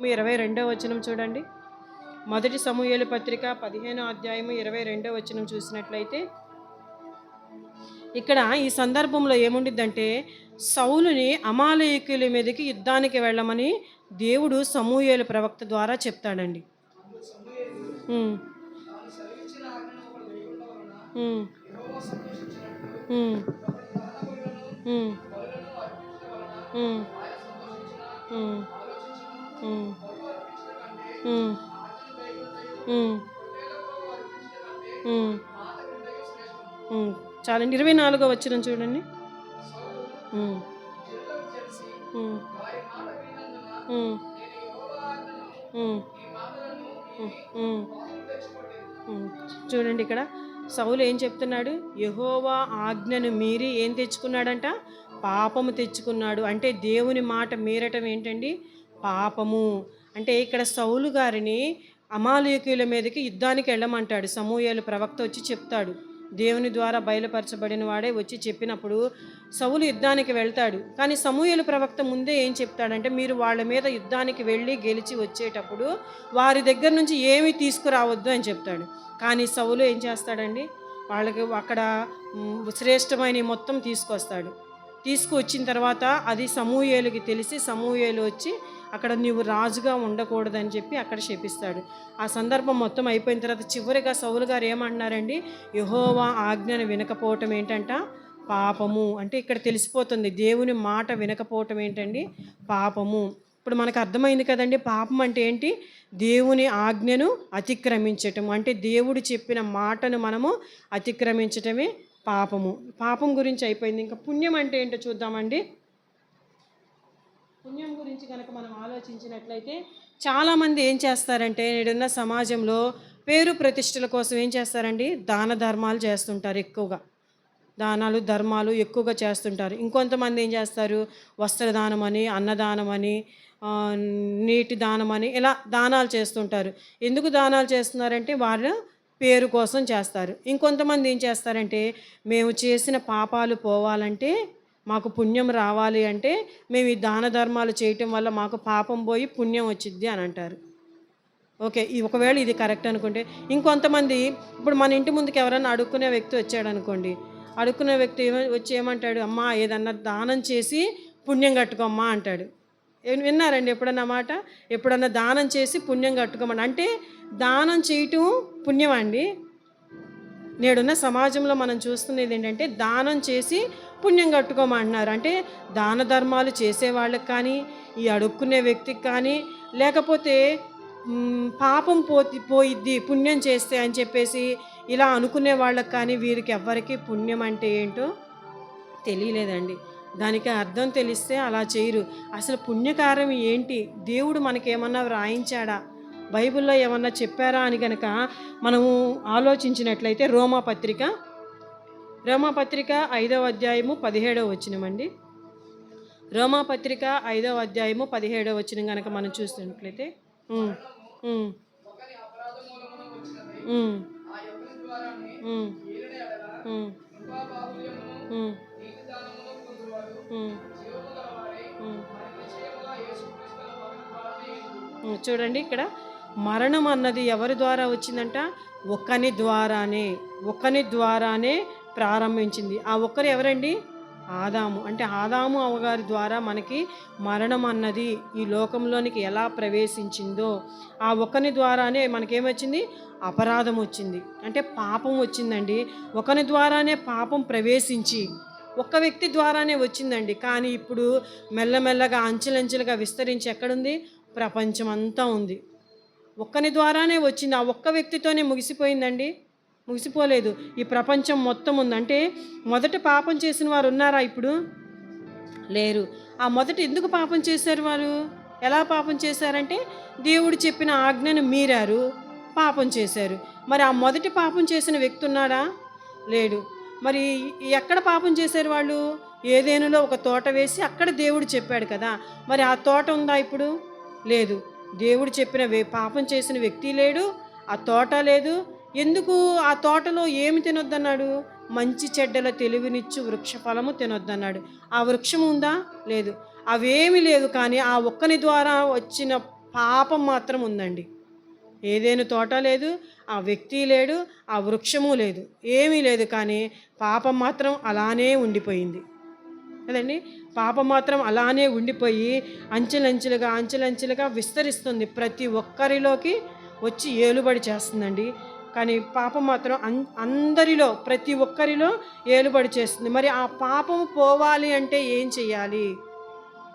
ఇరవై రెండో వచనం చూడండి. మొదటి సమూహేలు పత్రిక పదిహేనో అధ్యాయము ఇరవై రెండో వచనం చూసినట్లయితే ఇక్కడ ఈ సందర్భంలో ఏముండిద్దంటే సౌలుని అమాలయకుల మీదకి యుద్ధానికి వెళ్ళమని దేవుడు సమూహేలు ప్రవక్త ద్వారా చెప్తాడండి. ఉమ్. చాలండి. ఇరవై నాలుగో వచ్చిన చూడండి. చూడండి ఇక్కడ. సౌలు ఏం చెప్తున్నాడు? యహోవా ఆజ్ఞను మీరి ఏం తెచ్చుకున్నాడంట? పాపము తెచ్చుకున్నాడు. అంటే దేవుని మాట మీరటం ఏంటండి? పాపము. అంటే ఇక్కడ సౌలు గారిని అమాలయకుల మీదకి యుద్ధానికి వెళ్ళమంటాడు. సమూహలు ప్రవక్త వచ్చి చెప్తాడు. దేవుని ద్వారా బయలుపరచబడిన వాడే వచ్చి చెప్పినప్పుడు సవులు యుద్ధానికి వెళ్తాడు. కానీ సమూహలు ప్రవక్త ముందే ఏం చెప్తాడంటే మీరు వాళ్ళ మీద యుద్ధానికి వెళ్ళి గెలిచి వచ్చేటప్పుడు వారి దగ్గర నుంచి ఏమీ తీసుకురావద్దు అని చెప్తాడు. కానీ సవులు ఏం చేస్తాడండి? వాళ్ళకి అక్కడ శ్రేష్టమైన మొత్తం తీసుకొస్తాడు. తీసుకువచ్చిన తర్వాత అది సమూహేలుకి తెలిసి సమూహేలు వచ్చి అక్కడ నీవు రాజుగా ఉండకూడదని చెప్పి అక్కడ శపిస్తాడు. ఆ సందర్భం మొత్తం అయిపోయిన తర్వాత చివరిగా సౌలు గారు ఏమంటున్నారండి? యహోవా ఆజ్ఞను వినకపోవటం ఏంటంట? పాపము. అంటే ఇక్కడ తెలిసిపోతుంది దేవుని మాట వినకపోవటం ఏంటండి? పాపము. ఇప్పుడు మనకు అర్థమైంది కదండి పాపం అంటే ఏంటి? దేవుని ఆజ్ఞను అతిక్రమించటం. అంటే దేవుడు చెప్పిన మాటను మనము అతిక్రమించటమే పాపము. పాపం గురించి అయిపోయింది. ఇంకా పుణ్యం అంటే ఏంటో చూద్దామండి. పుణ్యం గురించి కనుక మనం ఆలోచించినట్లయితే చాలామంది ఏం చేస్తారంటే నేడున్న సమాజంలో పేరు ప్రతిష్టల కోసం ఏం చేస్తారండి? దాన ధర్మాలు చేస్తుంటారు ఎక్కువగా. దానాలు ధర్మాలు ఎక్కువగా చేస్తుంటారు. ఇంకొంతమంది ఏం చేస్తారు? వస్త్రదానం అని అన్నదానం అని నీటి దానం అని ఇలా దానాలు చేస్తుంటారు. ఎందుకు దానాలు చేస్తున్నారంటే వాళ్ళు పేరు కోసం చేస్తారు. ఇంకొంతమంది ఏం చేస్తారంటే మేము చేసిన పాపాలు పోవాలంటే మాకు పుణ్యం రావాలి అంటే మేము ఈ దాన ధర్మాలు చేయటం వల్ల మాకు పాపం పోయి పుణ్యం వచ్చిద్ది అని అంటారు. ఓకే ఒకవేళ ఇది కరెక్ట్ అనుకుంటే. ఇంకొంతమంది ఇప్పుడు మన ఇంటి ముందుకు ఎవరైనా అడుక్కునే వ్యక్తి వచ్చాడు అనుకోండి. అడుక్కునే వ్యక్తి వచ్చి ఏమంటాడు అమ్మా ఏదన్నా దానం చేసి పుణ్యం కట్టుకోమ్మా అంటాడు. విన్నారండి ఎప్పుడన్నా మాట? ఎప్పుడన్నా దానం చేసి పుణ్యం కట్టుకోమని. అంటే దానం చేయటం పుణ్యం అండి నేడున్న సమాజంలో మనం చూస్తున్నది ఏంటంటే దానం చేసి పుణ్యం కట్టుకోమంటున్నారు. అంటే దాన ధర్మాలు చేసే వాళ్ళకి కానీ ఈ అడుక్కునే వ్యక్తికి కానీ లేకపోతే పాపం పోతి పోయిద్ది పుణ్యం చేస్తే అని చెప్పేసి ఇలా అనుకునే వాళ్ళకి కానీ వీరికి ఎవ్వరికి పుణ్యం అంటే ఏంటో తెలియలేదండి. దానికి అర్థం తెలిస్తే అలా చేయరు. అసలు పుణ్యకారం ఏంటి? దేవుడు మనకేమన్నా వ్రాయించాడా? బైబిల్లో ఏమన్నా చెప్పారా అని కనుక మనము ఆలోచించినట్లయితే రోమా పత్రిక రోమాపత్రిక ఐదవ అధ్యాయము పదిహేడవ వచ్చినమండి రోమాపత్రిక ఐదవ అధ్యాయము పదిహేడవ వచ్చిన కనుక మనం చూస్తున్నట్లయితే చూడండి ఇక్కడ. మరణం అన్నది ఎవరి ద్వారా వచ్చిందంట? ఒకని ద్వారానే ఒకని ద్వారానే ప్రారంభించింది. ఆ ఒక్కరు ఎవరండి? ఆదాము. అంటే ఆదాము అవగారి ద్వారా మనకి మరణం అన్నది ఈ లోకంలోనికి ఎలా ప్రవేశించిందో ఆ ఒకని ద్వారానే మనకేమొచ్చింది? అపరాధం వచ్చింది. అంటే పాపం వచ్చిందండి. ఒకని ద్వారానే పాపం ప్రవేశించి ఒక్క వ్యక్తి ద్వారానే వచ్చిందండి. కానీ ఇప్పుడు మెల్లమెల్లగా అంచెలంచెలుగా విస్తరించి ఎక్కడుంది? ప్రపంచం అంతా ఉంది. ఒక్కని ద్వారానే వచ్చింది. ఆ ఒక్క వ్యక్తితోనే ముగిసిపోయిందండి. ముగిసిపోలేదు. ఈ ప్రపంచం మొత్తం ఉందంటే మొదట పాపం చేసిన వారు ఉన్నారా ఇప్పుడు? లేరు. ఆ మొదట ఎందుకు పాపం చేశారు వారు? ఎలా పాపం చేశారంటే దేవుడు చెప్పిన ఆజ్ఞను మీరారు. పాపం చేశారు. మరి ఆ మొదటి పాపం చేసిన వ్యక్తి ఉన్నాడా? లేడు. మరి ఎక్కడ పాపం చేశారు వాళ్ళు? ఏదేనులో ఒక తోట వేసి అక్కడ దేవుడు చెప్పాడు కదా. మరి ఆ తోట ఉందా ఇప్పుడు? లేదు. దేవుడు చెప్పిన వే- పాపం చేసిన వ్యక్తి లేడు. ఆ తోట లేదు. ఎందుకు ఆ తోటలో ఏమి తినొద్దన్నాడు? మంచి చెడ్డల తెలివినిచ్చు వృక్ష ఫలము తినొద్దన్నాడు. ఆ వృక్షం ఉందా? లేదు. అవేమీ లేదు కానీ ఆ ఒక్కని ద్వారా వచ్చిన పాపం మాత్రం ఉందండి. ఏదేను తోట లేదు ఆ వ్యక్తి లేడు ఆ వృక్షము లేదు. ఏమీ లేదు కానీ పాపం మాత్రం అలానే ఉండిపోయింది. కదండి? పాపం మాత్రం అలానే ఉండిపోయి అంచెలంచెలుగా అంచెలంచెలుగా విస్తరిస్తుంది. ప్రతి ఒక్కరిలోకి వచ్చి ఏలుబడి చేస్తుందండి. కానీ పాపం మాత్రం అన్ అందరిలో ప్రతి ఒక్కరిలో ఏలుబడి చేస్తుంది. మరి ఆ పాపం పోవాలి అంటే ఏం చేయాలి?